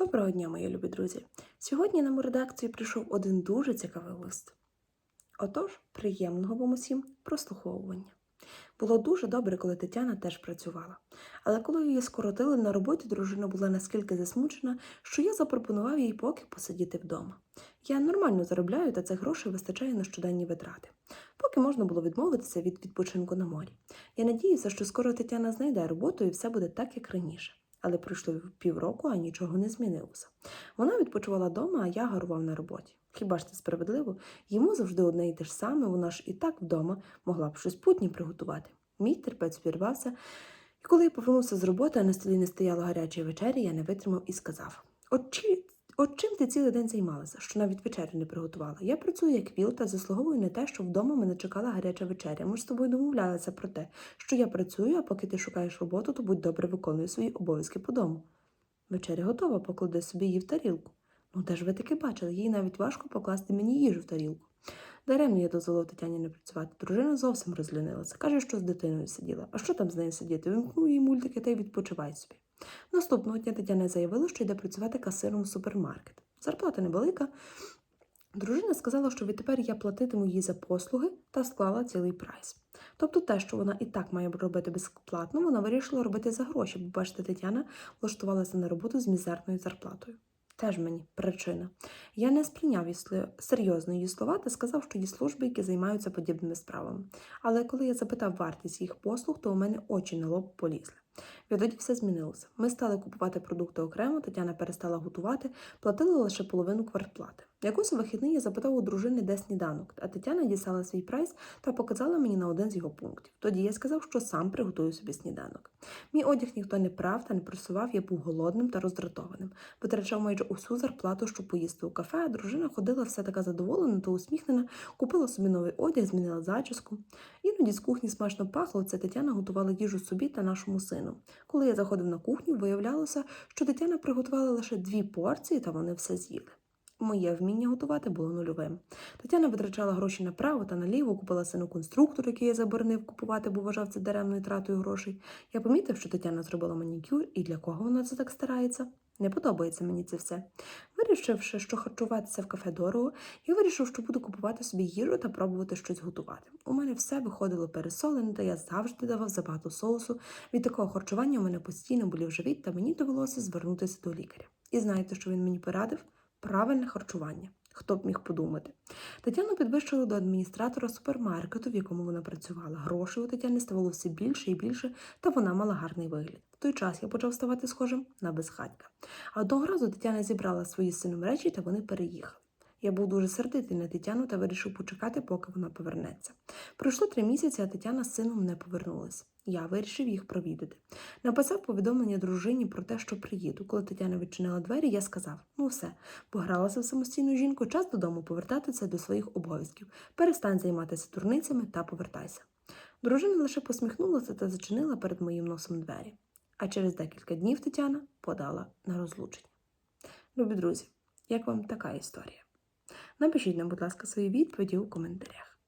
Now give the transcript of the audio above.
Доброго дня, мої любі друзі! Сьогодні нам у редакцію прийшов один дуже цікавий лист. Отож, приємного вам усім прослуховування. Було дуже добре, коли Тетяна теж працювала. Але коли її скоротили на роботі, дружина була наскільки засмучена, що я запропонував їй поки посидіти вдома. Я нормально заробляю, та цих грошей вистачає на щоденні витрати. Поки можна було відмовитися від відпочинку на морі. Я надіюся, що скоро Тетяна знайде роботу і все буде так, як раніше. Але пройшло півроку, а нічого не змінилося. Вона відпочивала вдома, а я гарував на роботі. Хіба ж це справедливо? Йому завжди одне і те ж саме, вона ж і так вдома могла б щось путнє приготувати. Мій терпець пірвався, і коли я повернувся з роботи, а на столі не стояло гарячої вечері, я не витримав і сказав: От, чи, от чим ти цілий день займалася, що навіть вечерю не приготувала? Я працюю як віл та заслуговую на те, що вдома мене чекала гаряча вечеря. Ми ж з тобою домовлялися про те, що я працюю, а поки ти шукаєш роботу, то будь добре виконуй свої обов'язки по дому. Вечеря готова, поклади собі її в тарілку. Ну, де ж ви таки бачили, їй навіть важко покласти мені їжу в тарілку. Даремно я дозволив Тетяні не працювати. Дружина зовсім розлюнилася. Каже, що з дитиною сиділа. А що там з нею сидіти? Вимкнув їй мультики та й відпочивай собі. Наступного дня Тетяна заявила, що йде працювати касиром в супермаркет. Зарплата невелика. Дружина сказала, що відтепер я платитиму їй за послуги та склала цілий прайс. Тобто те, що вона і так має робити безплатно, вона вирішила робити за гроші, бо бачите, Тетяна влаштувалася на роботу з мізерною зарплатою. Теж мені причина. Я не сприйняв її серйозно її слова та сказав, що є служби, які займаються подібними справами. Але коли я запитав вартість їх послуг, то у мене очі на лоб полізли. Відтоді все змінилося. Ми стали купувати продукти окремо, Тетяна перестала готувати, платила лише половину квартплати. Якось у вихідний я запитав у дружини, де сніданок, а Тетяна дістала свій прайс та показала мені на один з його пунктів. Тоді я сказав, що сам приготую собі сніданок. Мій одяг ніхто не прав та не просував, я був голодним та роздратованим. Витрачав майже усю зарплату, щоб поїсти у кафе, а дружина ходила все така задоволена та усміхнена, купила собі новий одяг, змінила зачіску. Іноді з кухні смачно пахло, це Тетяна готувала їжу собі та нашому сину. Коли я заходив на кухню, виявлялося, що Тетяна приготувала лише дві порції, та вони все з'їли. Моє вміння готувати було нульовим. Тетяна витрачала гроші направо та наліво, купила сину конструктор, який я заборонив купувати, бо вважав це даремною тратою грошей. Я помітив, що Тетяна зробила манікюр, і для кого вона це так старається. Не подобається мені це все. Вирішивши, що харчуватися в кафе дорого, я вирішив, що буду купувати собі їжу та пробувати щось готувати. У мене все виходило пересолене, та я завжди давав забагато соусу. Від такого харчування у мене постійно болів живіт, та мені довелося звернутися до лікаря. І знаєте, що він мені порадив? Правильне харчування. Хто б міг подумати? Тетяну підвищили до адміністратора супермаркету, в якому вона працювала. Грошей у Тетяни ставало все більше і більше, та вона мала гарний вигляд. В той час я почав ставати схожим на безхатька. А одного разу Тетяна зібрала свої сином речі та вони переїхали. Я був дуже сердитий на Тетяну та вирішив почекати, поки вона повернеться. Пройшло три місяці, а Тетяна з сином не повернулася. Я вирішив їх провідати. Написав повідомлення дружині про те, що приїду. Коли Тетяна відчинила двері, я сказав: ну все, погралася в самостійну жінку, час додому повертатися до своїх обов'язків. Перестань займатися турницями та повертайся. Дружина лише посміхнулася та зачинила перед моїм носом двері. А через декілька днів Тетяна подала на розлучення. Любі друзі, як вам така історія? Напишіть нам, будь ласка, свої відповіді у коментарях.